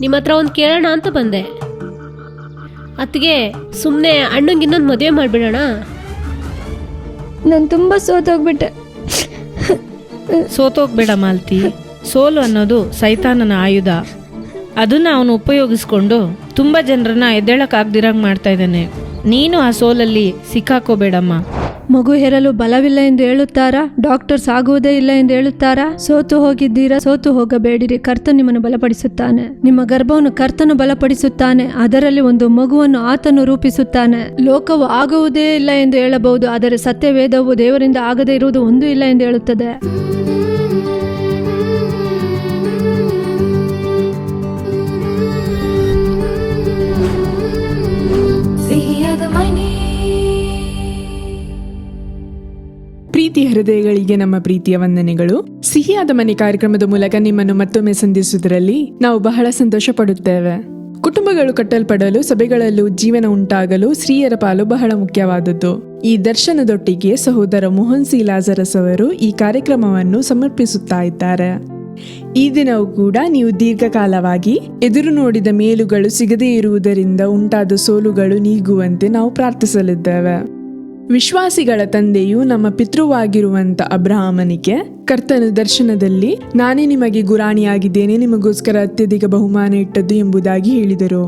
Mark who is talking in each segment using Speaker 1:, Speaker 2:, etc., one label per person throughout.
Speaker 1: ನಿಮ್ಮ ಹತ್ರ ಒಂದು ಕೇಳೋಣ ಅಂತ ಬಂದೆ. ಅತ್ತಿಗೆ ಸುಮ್ಮನೆ ಅಣ್ಣಂಗೆ ಇನ್ನೊಂದು ಮದುವೆ ಮಾಡಿಬಿಡೋಣ?
Speaker 2: ನಾನು ತುಂಬ ಸೋತೋಗ್ಬಿಟ್ಟೆ.
Speaker 3: ಸೋತೋಗ್ಬೇಡ ಮಾಲ್ತಿ ಸೋಲು ಅನ್ನೋದು ಸೈತಾನನ ಆಯುಧ. ಅದನ್ನ ಅವನು ಉಪಯೋಗಿಸ್ಕೊಂಡು ತುಂಬ ಜನರನ್ನ ಎದ್ದೇಳಕ್ಕಾಗ್ದಿರಂಗೆ ಮಾಡ್ತಾ ಇದ್ದಾನೆ. ನೀನು ಆ ಸೋಲಲ್ಲಿ ಸಿಕ್ಕಾಕೋಬೇಡಮ್ಮ.
Speaker 2: ಮಗು ಹೆರಲು ಬಲವಿಲ್ಲ ಎಂದು ಹೇಳುತ್ತಾರಾ? ಡಾಕ್ಟರ್ಸ್ ಆಗುವುದೇ ಇಲ್ಲ ಎಂದು ಹೇಳುತ್ತಾರಾ? ಸೋತು ಹೋಗಿದ್ದೀರಾ? ಸೋತು ಹೋಗಬೇಡಿರಿ, ಕರ್ತನು ನಿಮ್ಮನ್ನು ಬಲಪಡಿಸುತ್ತಾನೆ. ನಿಮ್ಮ ಗರ್ಭವನ್ನು ಕರ್ತನು ಬಲಪಡಿಸುತ್ತಾನೆ, ಅದರಲ್ಲಿ ಒಂದು ಮಗುವನ್ನು ಆತನು ರೂಪಿಸುತ್ತಾನೆ. ಲೋಕವು ಆಗುವುದೇ ಇಲ್ಲ ಎಂದು ಹೇಳಬಹುದು, ಆದರೆ ಸತ್ಯವೇದವು ದೇವರಿಂದ ಆಗದೇ ಇರುವುದು ಒಂದು ಇಲ್ಲ ಎಂದು ಹೇಳುತ್ತದೆ.
Speaker 4: ಹೃದಯಗಳಿಗೆ ನಮ್ಮ ಪ್ರೀತಿಯ ವಂದನೆಗಳು. ಸಿಹಿಯಾದ ಮನೆ ಕಾರ್ಯಕ್ರಮದ ಮೂಲಕ ನಿಮ್ಮನ್ನು ಮತ್ತೊಮ್ಮೆ ಸಂಧಿಸುವುದರಲ್ಲಿ ನಾವು ಬಹಳ ಸಂತೋಷ ಪಡುತ್ತೇವೆ ಕುಟುಂಬಗಳು ಕಟ್ಟಲ್ಪಡಲು, ಸಭೆಗಳಲ್ಲೂ ಜೀವನ ಉಂಟಾಗಲು ಸ್ತ್ರೀಯರ ಪಾಲು ಬಹಳ ಮುಖ್ಯವಾದದ್ದು. ಈ ದರ್ಶನದೊಟ್ಟಿಗೆ ಸಹೋದರ ಮೋಹನ್ ಸಿ ಲಾಜರಸ್ ಅವರು ಈ ಕಾರ್ಯಕ್ರಮವನ್ನು ಸಮರ್ಪಿಸುತ್ತಾ ಇದ್ದಾರೆ. ಈ ದಿನವೂ ಕೂಡ ನೀವು ದೀರ್ಘಕಾಲವಾಗಿ ಎದುರು ನೋಡಿದ ಮೇಲುಗಳು ಸಿಗದೇ ಇರುವುದರಿಂದ ಉಂಟಾದ ಸೋಲುಗಳು ನೀಗುವಂತೆ ನಾವು ಪ್ರಾರ್ಥಿಸಲಿದ್ದೇವೆ. ವಿಶ್ವಾಸಿಗಳ ತಂದೆಯು ನಮ್ಮ ಪಿತೃವಾಗಿರುವಂತ ಅಬ್ರಹಾಮನಿಗೆ ಕರ್ತನ ದರ್ಶನದಲ್ಲಿ ನಾನೇ ನಿಮಗೆ ಗುರಾಣಿಯಾಗಿದ್ದೇನೆ, ನಿಮಗೋಸ್ಕರ ಅತ್ಯಧಿಕ ಬಹುಮಾನ ಇಟ್ಟದ್ದು ಎಂಬುದಾಗಿ ಹೇಳಿದರು.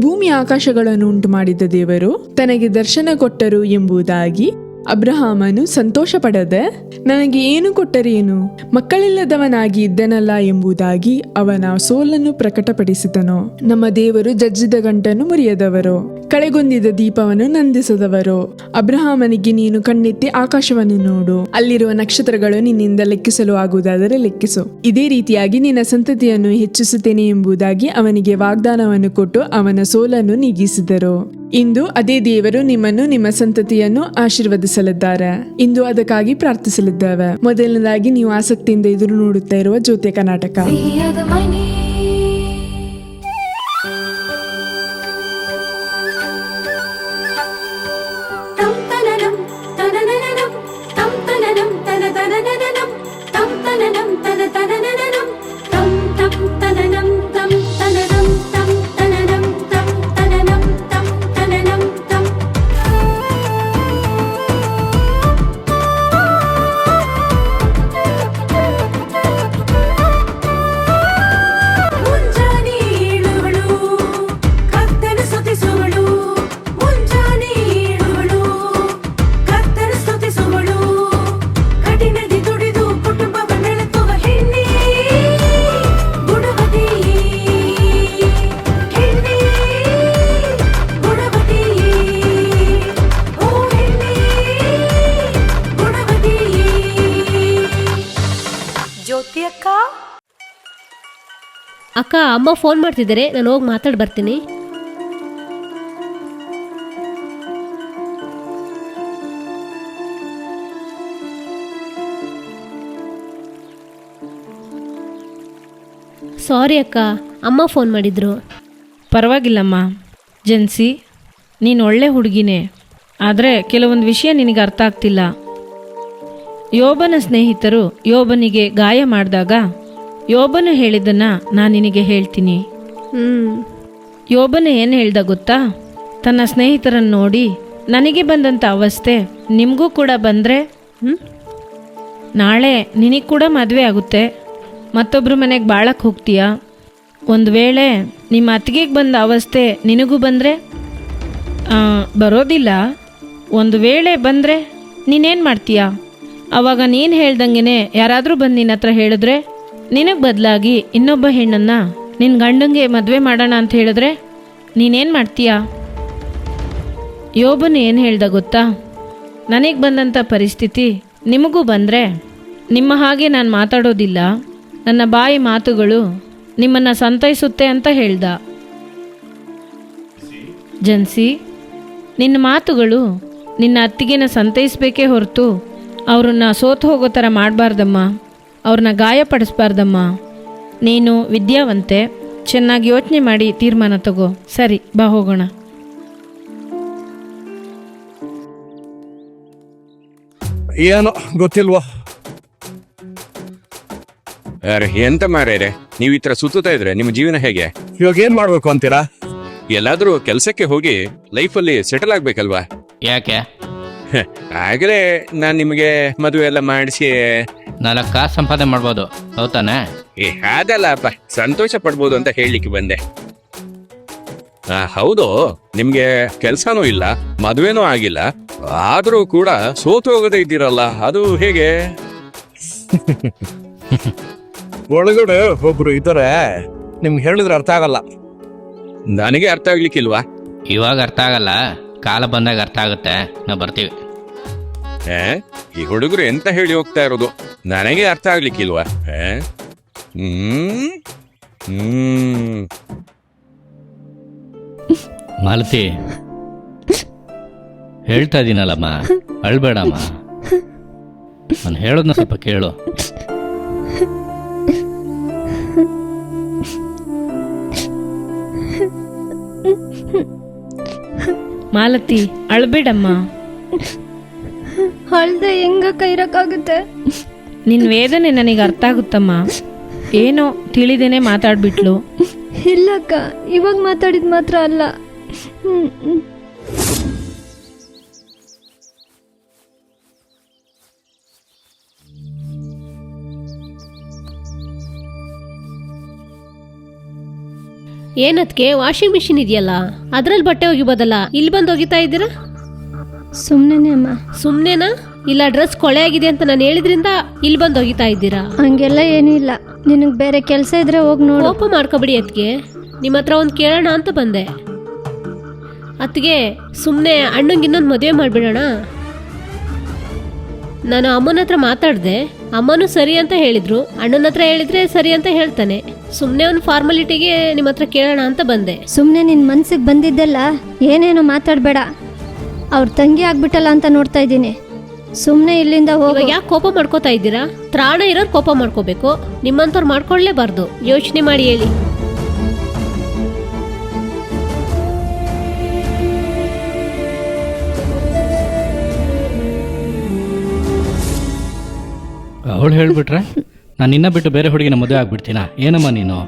Speaker 4: ಭೂಮಿ ಆಕಾಶಗಳನ್ನು ಉಂಟು ಮಾಡಿದ ದೇವರು ತನಗೆ ದರ್ಶನ ಕೊಟ್ಟರು ಎಂಬುದಾಗಿ ಅಬ್ರಹಾಮನು ಸಂತೋಷ ಪಡದೆ ನನಗೆ ಏನು ಕೊಟ್ಟರೇನು ಮಕ್ಕಳಿಲ್ಲದವನಾಗಿ ಇದ್ದನಲ್ಲ ಎಂಬುದಾಗಿ ಅವನ ಸೋಲನ್ನು ಪ್ರಕಟಪಡಿಸಿದನು. ನಮ್ಮ ದೇವರು ಜಜ್ಜಿದ ಗಂಟನ್ನು ಮುರಿಯದವರು. ಕಳೆಗೊಂದಿದ ದೀಪವನ್ನು ನಂದಿಸದವರು. ಅಬ್ರಹಾಮನಿಗೆ ನೀನು ಕಣ್ಣೆತ್ತಿ ಆಕಾಶವನ್ನು ನೋಡು. ಅಲ್ಲಿರುವ ನಕ್ಷತ್ರಗಳು ನಿನ್ನಿಂದ ಲೆಕ್ಕಿಸಲು ಆಗುವುದಾದರೆ ಲೆಕ್ಕಿಸು. ಇದೇ ರೀತಿಯಾಗಿ ನಿನ್ನ ಸಂತತಿಯನ್ನು ಹೆಚ್ಚಿಸುತ್ತೇನೆ ಎಂಬುದಾಗಿ ಅವನಿಗೆ ವಾಗ್ದಾನವನ್ನು ಕೊಟ್ಟು ಅವನ ಸೋಲನ್ನು ನೀಗಿಸಿದರು. ಇಂದು ಅದೇ ದೇವರು ನಿಮ್ಮನ್ನು ನಿಮ್ಮ ಸಂತತಿಯನ್ನು ಆಶೀರ್ವದಿಸಲಿದ್ದಾರೆ. ಇಂದು ಅದಕ್ಕಾಗಿ ಪ್ರಾರ್ಥಿಸಲಿದ್ದೇವೆ. ಮೊದಲನೇದಾಗಿ ನೀವು ಆಸಕ್ತಿಯಿಂದ ಎದುರು ನೋಡುತ್ತಾ ಇರುವ ಜ್ಯೋತಿ ಕರ್ನಾಟಕ.
Speaker 5: ಅಕ್ಕ,
Speaker 1: ಅಮ್ಮ ಫೋನ್ ಮಾಡ್ತಿದ್ದಾರೆ. ನಾನು ಹೋಗಿ ಮಾತಾಡಿ ಬರ್ತೀನಿ. ಸಾರಿ ಅಕ್ಕ, ಅಮ್ಮ ಫೋನ್ ಮಾಡಿದ್ರು.
Speaker 3: ಪರವಾಗಿಲ್ಲಮ್ಮ. ಜನ್ಸಿ, ನೀನು ಒಳ್ಳೆ ಹುಡುಗಿನೇ. ಆದರೆ ಕೆಲವೊಂದು ವಿಷಯ ನಿನಗೆ ಅರ್ಥ ಆಗ್ತಿಲ್ಲ. ಯೋಬನ ಸ್ನೇಹಿತರು ಯೋಬನಿಗೆ ಗಾಯ ಮಾಡಿದಾಗ ಯೋಬನು ಹೇಳಿದ್ದನ್ನ ನಾನು ನಿನಗೆ ಹೇಳ್ತೀನಿ.
Speaker 1: ಹ್ಞೂ
Speaker 3: ಯೋಬನು ಏನು ಹೇಳ್ದ ಗೊತ್ತಾ? ತನ್ನ ಸ್ನೇಹಿತರನ್ನು ನೋಡಿ ನನಗೆ ಬಂದಂಥ ಅವಸ್ಥೆ ನಿಮಗೂ ಕೂಡ ಬಂದರೆ? ನಾಳೆ ನಿನಗೆ ಕೂಡ ಮದುವೆ ಆಗುತ್ತೆ. ಮತ್ತೊಬ್ಬರ ಮನೆಗೆ ಬಾಳಕ್ಕೆ ಹೋಗ್ತೀಯಾ? ಒಂದು ವೇಳೆ ನಿಮ್ಮ ಅತ್ತಿಗೆಗೆ ಬಂದ ಅವಸ್ಥೆ ನಿನಗೂ ಬಂದರೆ? ಬರೋದಿಲ್ಲ. ಒಂದು ವೇಳೆ ಬಂದರೆ ನೀನೇನು ಮಾಡ್ತೀಯಾ? ಅವಾಗ ನೀನು ಹೇಳ್ದಂಗೆ ಯಾರಾದರೂ ಬಂದು ನಿನ್ನ ಹತ್ರ ಹೇಳಿದ್ರೆ? ನಿನಗೆ ಬದಲಾಗಿ ಇನ್ನೊಬ್ಬ ಹೆಣ್ಣನ್ನು ನಿನ್ನ ಗಂಡಂಗೆ ಮದುವೆ ಮಾಡೋಣ ಅಂತ ಹೇಳಿದ್ರೆ ನೀನೇನು ಮಾಡ್ತೀಯಾ? ಯೋಬನು ಏನು ಹೇಳ್ದ ಗೊತ್ತಾ? ನನಗೆ ಬಂದಂಥ ಪರಿಸ್ಥಿತಿ ನಿಮಗೂ ಬಂದರೆ ನಿಮ್ಮ ಹಾಗೆ ನಾನು ಮಾತಾಡೋದಿಲ್ಲ. ನನ್ನ ಬಾಯಿ ಮಾತುಗಳು ನಿಮ್ಮನ್ನು ಸಂತೈಸುತ್ತೆ ಅಂತ ಹೇಳ್ದ. ಜನ್ಸಿ, ನಿನ್ನ ಮಾತುಗಳು ನಿನ್ನ ಅತ್ತಿಗೆನ ಸಂತೈಸಬೇಕೇ ಹೊರತು ಅವ್ರನ್ನ ಸೋತು ಹೋಗೋ ಥರ ಮಾಡಬಾರ್ದಮ್ಮ. ಅವ್ರನ್ನ ಗಾಯಪಡಿಸ್ಬಾರ್ದಮ್ಮ. ನೀನು ವಿದ್ಯಾವಂತೆ ಚೆನ್ನಾಗಿ ಯೋಚನೆ ಮಾಡಿ ತೀರ್ಮಾನ ತಗೋ. ಸರಿ ಬಾ ಹೋಗೋಣ.
Speaker 6: ಏನೋ ಗೊತ್ತಿಲ್ವಾ? ಅರೆ ಎಂತ ಮಾರೇರೆ? ನೀವು ಈ ತರ ಸುತ್ತಾ ಇದ್ರೆ ನಿಮ್ಮ ಜೀವನ ಹೇಗೆ?
Speaker 7: ಇವಾಗ ಏನ್ ಮಾಡ್ಬೇಕು ಅಂತೀರಾ?
Speaker 6: ಎಲ್ಲಾದ್ರೂ ಕೆಲಸಕ್ಕೆ ಹೋಗಿ ಲೈಫಲ್ಲಿ ಸೆಟಲ್ ಆಗ್ಬೇಕಲ್ವಾ?
Speaker 8: ಯಾಕೆ?
Speaker 6: ಆಗಲೇ ನಾನ್ ನಿಮಗೆ ಮದುವೆ ಎಲ್ಲ ಮಾಡಿಸಿ
Speaker 8: ನಾಲ್ಕು ಕಾಸು ಸಂಪಾದನೆ ಮಾಡ್ಬೋದು. ಹೌದಾನೆ?
Speaker 6: ಏ ಅದಲ್ಲ ಅಪ್ಪ. ಸಂತೋಷ ಪಡ್ಬೋದು ಅಂತ ಹೇಳಲಿಕ್ಕೆ ಬಂದೆ. ಆ, ಹೌದು. ನಿಮ್ಗೆ ಕೆಲ್ಸನೂ ಇಲ್ಲ ಮದುವೆನೂ ಆಗಿಲ್ಲ. ಆದ್ರೂ ಕೂಡ ಸೋತು ಹೋಗದೆ ಇದ್ದೀರಲ್ಲ ಅದು ಹೇಗೆ?
Speaker 7: ಒಳಗಡೆ ಒಬ್ರು ಇದ್ದಾರೆ. ನಿಮ್ಗೆ ಹೇಳಿದ್ರೆ ಅರ್ಥ ಆಗಲ್ಲ.
Speaker 6: ನನಗೆ ಅರ್ಥ ಆಗ್ಲಿಕ್ಕಿಲ್ವಾ?
Speaker 8: ಇವಾಗ ಅರ್ಥ ಆಗಲ್ಲ. ಕಾಲ ಬಂದಾಗ ಅರ್ಥ ಆಗುತ್ತೆ. ನಾವು ಬರ್ತೀವಿ?
Speaker 6: ಈ ಹುಡುಗರು ಎಂತ ಹೇಳಿ ಹೋಗ್ತಾ ಇರೋದು? ನನಗೆ ಅರ್ಥ ಆಗ್ಲಿಕ್ಕಿಲ್ವಾ? ಹ್ಮ್? ಹ್ಮ್.
Speaker 8: ಮಾಲತಿ ಹೇಳ್ತಾ ಇದ್ದೀನಲ್ಲಮ್ಮ ಅಳ್ಬೇಡಮ್ಮ. ನಾನು ಹೇಳೋದನ್ನ ಸ್ವಲ್ಪ ಕೇಳು.
Speaker 3: ಮಾಲತಿ ಅಳ್ಬೇಡಮ್ಮ.
Speaker 2: ಅಳ್ದೆ ಹೆಂಗಕ್ಕ ಇರಕ್ಕಾಗುತ್ತೆ
Speaker 3: ನಿನ್ನ ವೇದನೆ ನನಗೆ ಅರ್ಥ ಆಗುತ್ತಮ್ಮ. ಏನೋ ತಿಳಿದೇನೆ ಮಾತಾಡ್ಬಿಟ್ಲು.
Speaker 2: ಇಲ್ಲಕ್ಕ ಇವಾಗ ಮಾತಾಡಿದ್ ಮಾತ್ರ ಅಲ್ಲ. ಹ್ಮ್, ಹ್ಮ್.
Speaker 1: ಏನದ್ಕೆ ವಾಷಿಂಗ್ ಮಿಷಿನ್ ಇದೆಯಲ್ಲ? ಅದ್ರಲ್ಲಿ ಬಟ್ಟೆ ಒಗಿಬೋದಲ್ಲ? ಇಲ್ಲಿ ಬಂದು ಒಗಿತಾ ಇದ್ದೀರಾ?
Speaker 2: ಸುಮ್ನೆನೆ ಅಮ್ಮ.
Speaker 1: ಸುಮ್ನೆನಾ? ಇಲ್ಲ ಡ್ರೆಸ್ ಕೊಳೆ ಆಗಿದೆ ಅಂತ ನಾನು ಹೇಳಿದ್ರಿಂದ ಇಲ್ಲಿ ಬಂದು ಒಗಿತಾ ಇದ್ದೀರಾ?
Speaker 2: ಹಂಗೆಲ್ಲ ಏನೂ ಇಲ್ಲ. ನಿನಗೆ ಬೇರೆ ಕೆಲಸ ಇದ್ರೆ ಹೋಗಿ ನೋಡು.
Speaker 1: ಕೋಪ ಮಾಡ್ಕೊಬಿಡಿ ಅತ್ಗೆ ನಿಮ್ಮ ಹತ್ರ ಒಂದು ಕೇಳೋಣ ಅಂತ ಬಂದೆ. ಅತ್ಗೆ ಸುಮ್ಮನೆ ಅಣ್ಣಂಗೆ ಇನ್ನೊಂದು ಮದುವೆ ಮಾಡಿಬಿಡೋಣ? ನಾನು ಅಮ್ಮನ ಹತ್ರ ಮಾತಾಡಿದೆ. ಅಮ್ಮನೂ ಸರಿ ಅಂತ ಹೇಳಿದ್ರು. ಅಣ್ಣನ ಹತ್ರ ಹೇಳಿದ್ರೆ ಸರಿ ಅಂತ ಹೇಳ್ತಾನೆ. ಸುಮ್ಮನೆ ಒಂದು ಫಾರ್ಮಾಲಿಟಿಗೆ ನಿಮ್ಮ ಹತ್ರ ಕೇಳೋಣ ಅಂತ ಬಂದೆ.
Speaker 2: ಸುಮ್ಮನೆ ನಿನ್ನ ಮನ್ಸಿಗೆ ಬಂದಿದ್ದೆಲ್ಲ ಏನೇನೋ ಮಾತಾಡಬೇಡ. ಅವ್ರ ತಂಗಿ ಆಗ್ಬಿಟ್ಟಲ್ಲ ಅಂತ ನೋಡ್ತಾ ಇದ್ದೀನಿ. ಸುಮ್ಮನೆ ಇಲ್ಲಿಂದ ಹೋಗೋ.
Speaker 1: ಯಾಕೆ ಕೋಪ ಮಾಡ್ಕೋತಾ ಇದ್ದೀರಾ? ತ್ರಾಣ ಇರೋರು ಕೋಪ ಮಾಡ್ಕೋಬೇಕು. ನಿಮ್ಮಂಥವ್ರು ಮಾಡ್ಕೊಳ್ಳೇಬಾರ್ದು ಯೋಚನೆ ಮಾಡಿ ಹೇಳಿ.
Speaker 8: ಅವಳು ಹೇಳ್ಬಿಟ್ರೆ ನಾನು ನಿನ್ನ ಬಿಟ್ಟು ಬೇರೆ ಹುಡುಗಿನ ಮದುವೆ ಆಗ್ಬಿಡ್ತೀನ? ಏನಮ್ಮ ನೀನು?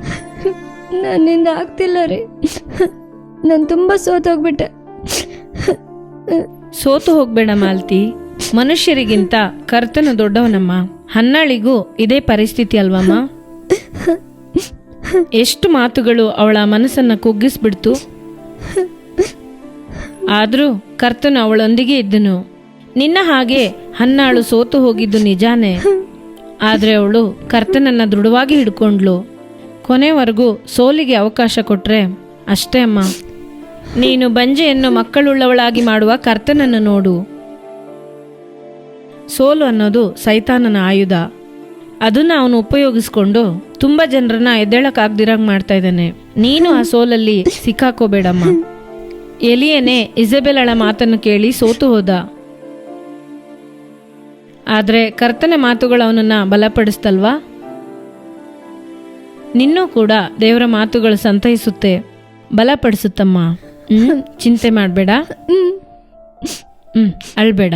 Speaker 2: ನನ್ನಿಂದ ಆಗ್ತಿಲ್ಲ ರೀ. ನಾನು ತುಂಬ ಸೋತೋಗ್ಬಿಟ್ಟೆ
Speaker 3: ಸೋತು ಹೋಗ್ಬೇಡ ಮಾಲ್ತಿ. ಮನುಷ್ಯರಿಗಿಂತ ಕರ್ತನ ದೊಡ್ಡವನಮ್ಮ. ಹನ್ನಾಳಿಗೂ ಇದೇ ಪರಿಸ್ಥಿತಿ ಅಲ್ವಮ್ಮ? ಎಷ್ಟು ಮಾತುಗಳು ಅವಳ ಮನಸ್ಸನ್ನ ಕುಗ್ಗಿಸ್ಬಿಡ್ತು. ಆದರೂ ಕರ್ತನು ಅವಳೊಂದಿಗೆ ಇದ್ದನು. ನಿನ್ನ ಹಾಗೆ ಹನ್ನಾಳು ಸೋತು ಹೋಗಿದ್ದು ನಿಜಾನೇ. ಆದ್ರೆ ಅವಳು ಕರ್ತನನ್ನ ದೃಢವಾಗಿ ಹಿಡ್ಕೊಂಡ್ಲು ಕೊನೆವರೆಗೂ ಸೋಲಿಗೆ ಅವಕಾಶ ಕೊಟ್ರೆ ಅಷ್ಟೇ ಅಮ್ಮ. ನೀನು ಬಂಜೆಯನ್ನು ಮಕ್ಕಳುಳ್ಳವಳಾಗಿ ಮಾಡುವ ಕರ್ತನನ್ನು ನೋಡು. ಸೋಲು ಅನ್ನೋದು ಸೈತಾನನ ಆಯುಧ. ಅದನ್ನ ಅವನು ಉಪಯೋಗಿಸ್ಕೊಂಡು ತುಂಬಾ ಜನರನ್ನ ಎದ್ದೇಳಕ್ಕಾಗ್ದಿರಂಗ್ ಮಾಡ್ತಾ ಇದ್ದಾನೆ. ನೀನು ಆ ಸೋಲಲ್ಲಿ ಸಿಕ್ಕಾಕೋಬೇಡಮ್ಮ. ಎಲಿಯನೇ ಇಸಬೆಲಳ ಮಾತನ್ನು ಕೇಳಿ ಸೋತು ಹೋದ. ಆದರೆ ಕರ್ತನ ಮಾತುಗಳು ಅವನನ್ನ ಬಲಪಡಿಸ್ತಲ್ವಾ? ನಿನ್ನೂ ಕೂಡ ದೇವರ ಮಾತುಗಳು ಸಂತೈಸುತ್ತೆ. ಬಲಪಡಿಸುತ್ತಮ್ಮ. ಹ್ಮ್. ಚಿಂತೆ ಮಾಡಬೇಡ. ಹ್ಮ್. ಅಳ್ಬೇಡ.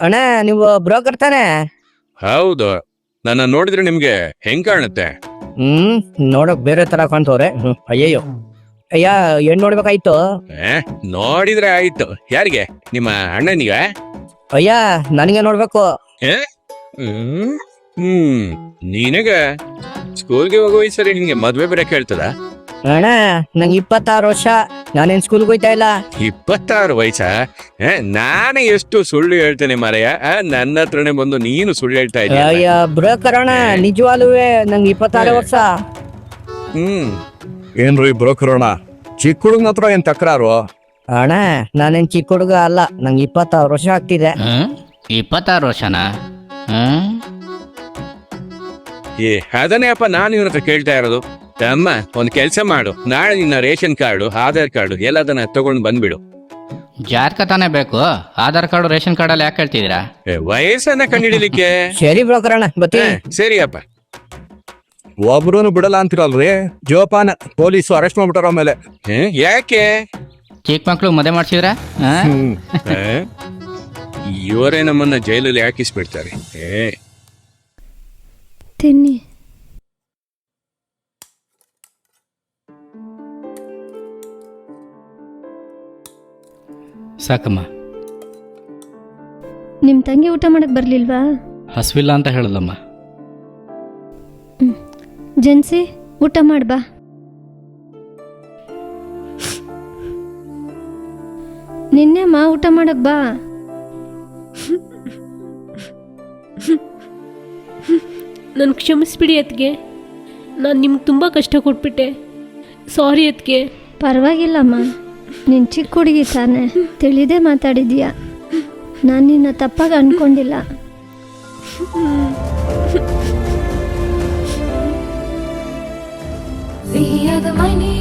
Speaker 9: ಅಣ್ಣ ನೀವು ಬ್ರೋಕರ್ ತಾನೆ?
Speaker 6: ಹೌದು. ನನ್ನ ನೋಡಿದ್ರೆ ನಿಮ್ಗೆ ಹೆಂಗ್ ಕಾಣುತ್ತೆ?
Speaker 9: ಹ್ಮ್. ನೋಡಕ್ ಬೇರೆ ತರ ಕಾಣ್ತವ್ರೆ. ಹ್ಮ್, ಅಯ್ಯಯ್ಯೋ. ಅಯ್ಯ ಏನ್ ನೋಡ್ಬೇಕಾಯ್ತು?
Speaker 6: ಏ, ನೋಡಿದ್ರೆ ಆಯ್ತು. ಯಾರಿಗೆ? ನಿಮ್ಮ ಅಣ್ಣನಿಗೆ?
Speaker 9: ಅಯ್ಯ ನನಗೆ ನೋಡ್ಬೇಕು.
Speaker 6: ಹ್ಮ್. ಹ್ಮ್. ನಿನಗ? ಸ್ಕೂಲ್ಗೆ ಹೋಗೋ ಸರಿ ನಿನ್ಗೆ ಮದ್ವೆ ಬೇರೆ ಕೇಳ್ತದ?
Speaker 9: ಅಣ್ಣ ನಂಗ್ ಇಪ್ಪತ್ತಾರು ವರ್ಷ. ನಾನೇನ್ ಸ್ಕೂಲ್ಗೆ ಹೋಯ್ತಾ ಇಲ್ಲ?
Speaker 6: ಇಪ್ಪತ್ತಾರು ವಯಸ್ಸ? ನಾನು ನಾನೇ ಎಷ್ಟು ಸುಳ್ಳು ಹೇಳ್ತೇನೆ ಮಾರಯ್ಯ. ಆ, ನನ್ನ ಹತ್ರನೇ ಬಂದು ನೀನು ಸುಳ್ಳು ಹೇಳ್ತಾ ಇದೀಯ
Speaker 9: ಅಯ್ಯ ಬ್ರೋಕರ್ ಅಣ್ಣ ನಿಜವಾಲುವೆ ನಂಗೆ ಇಪ್ಪತ್ತಾರು ವರ್ಷ.
Speaker 6: ಹ್ಮ್.
Speaker 7: ಏನ್ರಿ ಅಣ್ಣ ಚಿಕ್ಕ ಹುಡುಗನ ಹತ್ರ ಏನ್ ತಕರಾರು?
Speaker 9: ಅಣ್ಣ ನಾನೇನ್ ಚಿಕ್ಕ ಹುಡುಗ ಅಲ್ಲ ನಂಗೆ ಇಪ್ಪತ್ತಾರು ವರ್ಷ ಆಗ್ತಿದೆ.
Speaker 8: ಹ್ಮ್? ಇಪ್ಪತ್ತಾರು ವರ್ಷನಾ? ಹ್ಮ್?
Speaker 6: ಏ ಅದನ್ನೇ ಅಪ್ಪ ನಾನು ಇವನ ಹತ್ರ ಕೇಳ್ತಾ ಇರೋದು. ಅಮ್ಮ ಒಂದ್ ಕೆಲ್ಸ ಮಾಡು. ನಾಳೆ ನಿನ್ನ ರೇಷನ್ ಕಾರ್ಡು ಆಧಾರ್ ಕಾರ್ಡು ಎಲ್ಲದನ್ನ ತಗೊಂಡ್ ಬಂದ್ಬಿಡು.
Speaker 8: ಜಾತಕ ತಾನೇ ಬೇಕು? ಆಧಾರ್ ಕಾರ್ಡ್ ರೇಷನ್ ಕಾರ್ಡ್ ಅಲ್ಲಿ ಯಾಕೆ ಹೇಳ್ತಿದ್ದೀರಾ?
Speaker 6: ಏ, ವಯಸ್ಸನ್ನ ಕಂಡಿಡಿಲಿಕ್ಕೆ
Speaker 9: ಸರಿ ಬ್ರೋಕರ್ ಅಣ್ಣ ಬರ್ತೀನಿ.
Speaker 6: ಸರಿಯಪ್ಪ.
Speaker 7: ಒಬ್ರು ಬಿಡಲ್ಲ ಅಂತಿರಲ್ರಿ. ಜೋಪಾನ ಪೊಲೀಸ್ ಅರೆಸ್ಟ್ ಮಾಡ್ಬಿಟ್ಟಾರ ಆಮೇಲೆ.
Speaker 6: ಏ, ಯಾಕೆ?
Speaker 8: ಚಿಕ್ಕ ಮಕ್ಳು ಮದುವೆ ಮಾಡ್ಸಿದ್ರ?
Speaker 7: ಹ್ಮ್.
Speaker 6: ಏ? ಇವರೇ ನಮ್ಮನ್ನ ಜೈಲಲ್ಲಿ ಹಾಕಿಸ್ಬಿಡ್ತಾರೆ. ಏ.
Speaker 2: ತಿನ್ನಿ.
Speaker 8: ಸಾಕಮ್ಮ.
Speaker 2: ನಿಮ್ಮ ತಂಗಿ ಊಟ ಮಾಡಕ್ಕೆ ಬರ್ಲಿಲ್ವಾ?
Speaker 8: ಹಸಿವಿಲ್ಲ ಅಂತ ಹೇಳಲ್ಲಮ್ಮ.
Speaker 2: ಜನ್ಸಿ ಊಟ ಮಾಡ್ಬಾ ನಿನ್ನೆ ಮಾ ಊಟ ಮಾಡಕ್ ಬಾ.
Speaker 1: ನನ್ನ ಕ್ಷಮಿಸ್ಬಿಡಿ ಅತ್ಗೆ ನಾನು ನಿಮ್ಗೆ ತುಂಬ ಕಷ್ಟ ಕೊಟ್ಬಿಟ್ಟೆ. ಸಾರಿ ಅತ್ಗೆ
Speaker 2: ಪರವಾಗಿಲ್ಲಮ್ಮ. ನೀನು ಚಿಕ್ಕ ಹುಡುಗಿ ತಾನೆ ತಿಳಿದೇ ಮಾತಾಡಿದೀಯ? ನಾನು ನಿನ್ನ ತಪ್ಪಾಗಿ
Speaker 5: ಮನೆ.